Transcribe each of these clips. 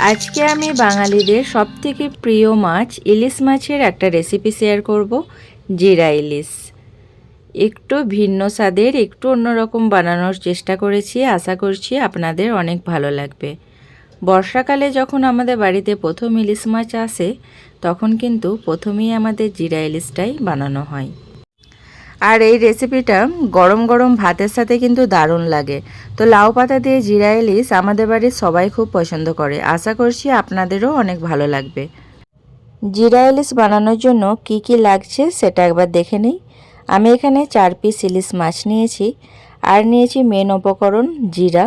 আজকে আমি বাঙালিদের সবথেকে প্রিয় মাছ ইলিশ মাছের একটা রেসিপি শেয়ার করব, জিরা ইলিশ। একটু ভিন্ন স্বাদের, একটু অন্যরকম বানানোর চেষ্টা করেছি, আশা করছি আপনাদের অনেক ভালো লাগবে। বর্ষাকালে যখন আমাদের বাড়িতে প্রথম ইলিশ মাছ আসে, তখন কিন্তু প্রথমেই আমাদের জিরা ইলিশটাই বানানো হয়। আর এই রেসিপিটা গরম গরম ভাতের সাথে কিন্তু দারুণ লাগে। তো লাউ পাতা দিয়ে জিরা ইলিশ আমাদের বাড়ির সবাই খুব পছন্দ করে। আশা করছি আপনাদেরও অনেক ভালো লাগবে। জিরা ইলিশ বানানোর জন্য কি কি লাগছে সেটা একবার দেখে নিই। আমি এখানে চার পিস ইলিশ মাছ নিয়েছি। আর নিয়েছি মেন উপকরণ জিরা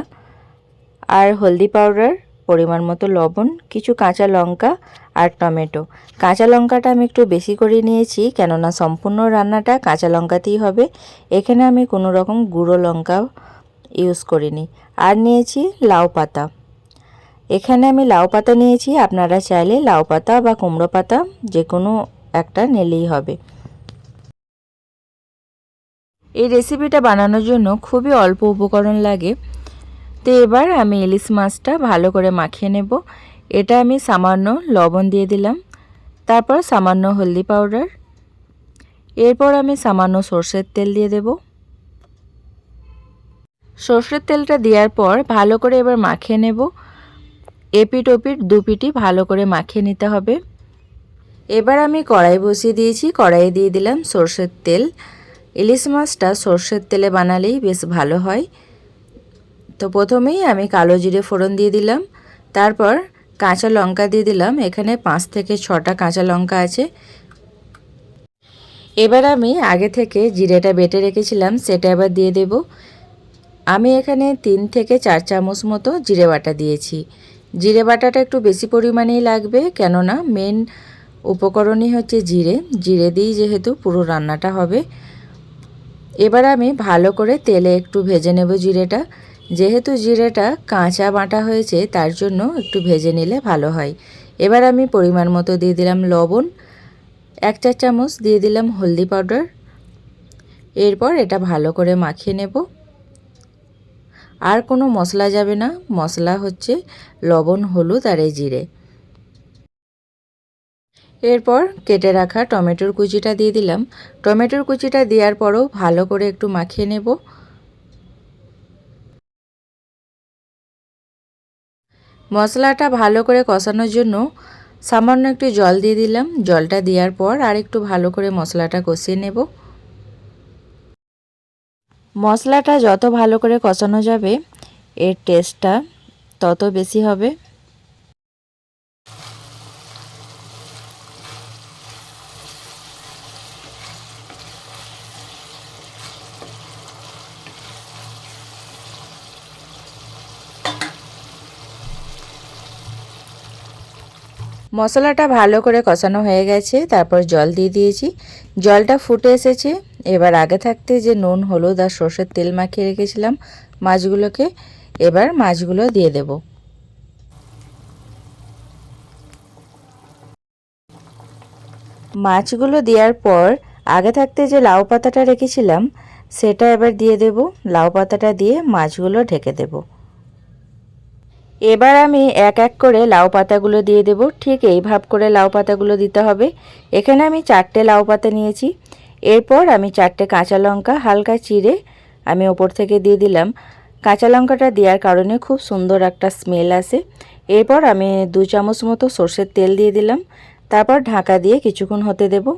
আর হলদি পাউডার পরিমাণ মতো লবণ, কিছু কাঁচা লঙ্কা আর টমেটো। কাঁচা লঙ্কাটা আমি একটু বেশি করে নিয়েছি, কেননা সম্পূর্ণ রান্নাটা কাঁচা লঙ্কাতেই হবে। এখানে আমি কোনো রকম গুঁড়ো লঙ্কা ইউজ করিনি। আর নিয়েছি লাউ পাতা। এখানে আমি লাউ পাতা নিয়েছি, আপনারা চাইলে লাউ পাতা বা কুমড়ো পাতা যে কোনো একটা নিলেই হবে। এই রেসিপিটা বানানোর জন্য খুবই অল্প উপকরণ লাগে। তো এবার আমি ইলিশ মাছটা ভালো করে মাখিয়ে নেব। এটা আমি সামান্য লবণ দিয়ে দিলাম। তারপর সামান্য হলদি পাউডার। এরপর আমি সামান্য সর্ষের তেল দিয়ে দেব। সর্ষের তেলটা দেওয়ার পর ভালো করে এবার মাখিয়ে নেব। এপিট ওপিট দুপিটি ভালো করে মাখিয়ে নিতে হবে। এবার আমি কড়াই বসিয়ে দিয়েছি, কড়াইয়ে দিয়ে দিলাম সর্ষের তেল। ইলিশ মাছটা সর্ষের তেলে বানালেই বেশ ভালো হয়। তো প্রথমেই আমি কালো জিরে ফোড়ন দিয়ে দিলাম। তারপর কাঁচা লঙ্কা দিয়ে দিলাম। এখানে পাঁচ থেকে ছটা কাঁচা লঙ্কা আছে। এবার আমি আগে থেকে জিরেটা বেটে রেখেছিলাম, সেটা এবার দিয়ে দেব। আমি এখানে তিন থেকে চার চামচ মতো জিরে বাটা দিয়েছি। জিরে বাটাটা একটু বেশি পরিমাণেই লাগবে, কেননা মেন উপকরণই হচ্ছে জিরে। জিরে দিয়েই যেহেতু পুরো রান্নাটা হবে। এবার আমি ভালো করে তেলে একটু ভেজে নেব জিরেটা। যেহেতু জিরেটা কাঁচা বাটা হয়েছে, তার জন্য একটু ভেজে নিলে ভালো হয়। এবার আমি পরিমাণ মতো দিয়ে দিলাম লবণ। এক চার চামচ দিয়ে দিলাম হলদি পাউডার। এরপর এটা ভালো করে মাখিয়ে নেব। আর কোনো মশলা যাবে না। মশলা হচ্ছে লবণ, হলুদ আর এই জিরে। এরপর কেটে রাখা টমেটোর কুচিটা দিয়ে দিলাম। টমেটোর কুচিটা দেওয়ার পরও ভালো করে একটু মাখিয়ে নেব। মশলাটা ভালো করে কষানোর জন্য সামান্য একটু জল দিয়ে দিলাম। জলটা দেওয়ার পর আর একটু ভালো করে মশলাটা কষিয়ে নেব। মশলাটা যত ভালো করে কষানো যাবে, এর টেস্টটা তত বেশি হবে। মশলাটা ভালো করে কষানো হয়ে গেছে, তারপর জল দিয়ে দিয়েছি। জলটা ফুটে এসেছে। এবার আগে থাকতে যে নুন, হলুদ আর সর্ষের তেল মাখিয়ে রেখেছিলাম মাছগুলোকে, এবার মাছগুলো দিয়ে দেব। মাছগুলো দেওয়ার পর আগে থাকতে যে লাউ পাতাটা রেখেছিলাম, সেটা এবার দিয়ে দেব। লাউ পাতাটা দিয়ে মাছগুলো ঢেকে দেবো। এবার আমি এক এক করে লাউ পাতাগুলো দিয়ে দেব। ঠিক এই ভাব করে লাউ পাতাগুলো দিতে হবে। এখানে আমি চারটে লাউ পাতা নিয়েছি। এরপর আমি চারটে কাঁচা লঙ্কা হালকা চিড়ে আমি ওপর থেকে দিয়ে দিলাম। কাঁচা লঙ্কাটা দেওয়ার কারণে খুব সুন্দর একটা স্মেল আসে। এরপর আমি দু চামচ মতো সর্ষের তেল দিয়ে দিলাম। তারপর ঢাকা দিয়ে কিছুক্ষণ হতে দেবো।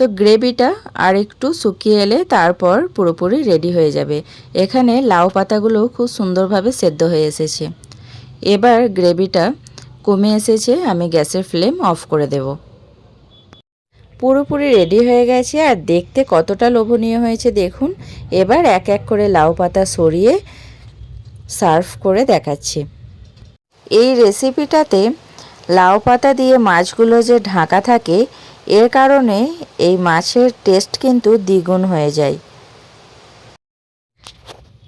তো গ্রেভিটা আর একটু শুকিয়ে এলে তারপর পুরোপুরি রেডি হয়ে যাবে। এখানে লাউ পাতাগুলো খুব সুন্দরভাবে সেদ্ধ হয়ে এসেছে। এবার গ্রেভিটা কমে এসেছে, আমি গ্যাসের ফ্লেম অফ করে দেব। পুরোপুরি রেডি হয়ে গেছে আর দেখতে কতটা লোভনীয় হয়েছে দেখুন। এবার এক এক করে লাউ পাতা সরিয়ে সার্ভ করে দেখাচ্ছি। এই রেসিপিটাতে লাউ পাতা দিয়ে মাছগুলো যে ঢাকা থাকে এর কারণে এই মাছের টেস্ট কিন্তু দ্বিগুণ হয়ে যায়।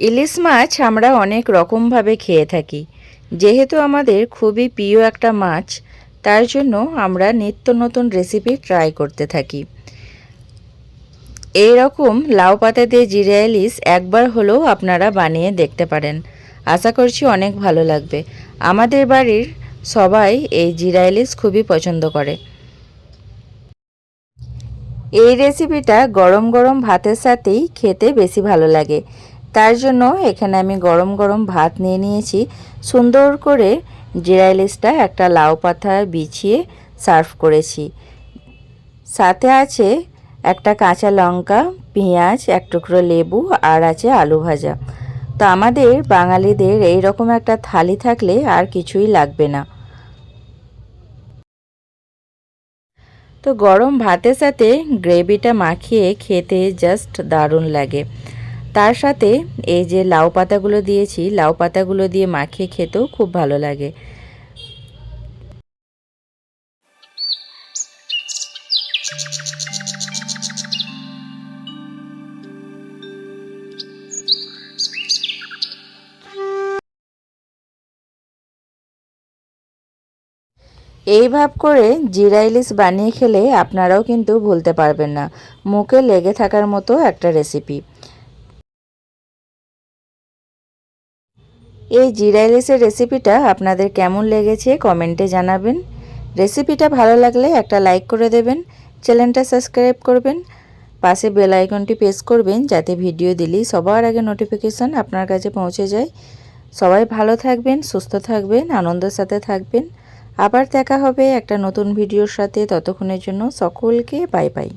ইলিশ মাছ আমরা অনেক রকমভাবে খেয়ে থাকি। যেহেতু আমাদের খুবই প্রিয় একটা মাছ, তার জন্য আমরা নিত্য নতুন রেসিপি ট্রাই করতে থাকি। এই রকম লাউ পাতা দিয়ে জিরা ইলিশ একবার হলেও আপনারা বানিয়ে দেখতে পারেন। আশা করছি অনেক ভালো লাগবে। আমাদের বাড়ির সবাই এই জিরা ইলিশ খুবই পছন্দ করে। এই রেসিপিটা গরম গরম ভাতের সাথেই খেতে বেশি ভালো লাগে। তার জন্য এখানে আমি গরম গরম ভাত নিয়ে নিয়েছি। সুন্দর করে জিরা ইলিশটা একটা লাউ পাতা বিছিয়ে সার্ভ করেছি। সাথে আছে একটা কাঁচা লঙ্কা, পেঁয়াজ, এক টুকরো লেবু আর আছে আলু ভাজা। তো আমাদের বাঙালিদের এই রকম একটা থালি থাকলে আর কিছুই লাগবে না। তো গরম ভাতের সাথে গ্রেভিটা মাখিয়ে খেতে জাস্ট দারুণ লাগে। তার সাথে এই যে লাউ পাতাগুলো দিয়েছি, লাউ পাতাগুলো দিয়ে মাখিয়ে খেতেও খুব ভালো লাগে। এই ভাব করে জিরা ইলিশ বানিয়ে খেলে আপনারাও কিন্তু ভুলতে পারবেন না। মুখে লেগে থাকার মতো একটা রেসিপি এই জিরা ইলিশের রেসিপিটা আপনাদের কেমন লেগেছে কমেন্টে জানাবেন। রেসিপিটা ভালো লাগলে একটা লাইক করে দেবেন চ্যানেলটা সাবস্ক্রাইব করবেন, পাশে বেল আইকনটি প্রেস করবেন যাতে ভিডিও দিলেই সবার আগে নোটিফিকেশান আপনার কাছে পৌঁছে যায়। সবাই ভালো থাকবেন, সুস্থ থাকবেন, আনন্দের সাথে থাকবেন। আবার দেখা হবে একটা নতুন ভিডিওর সাথে। ততক্ষণের জন্য সকলকে বাই বাই।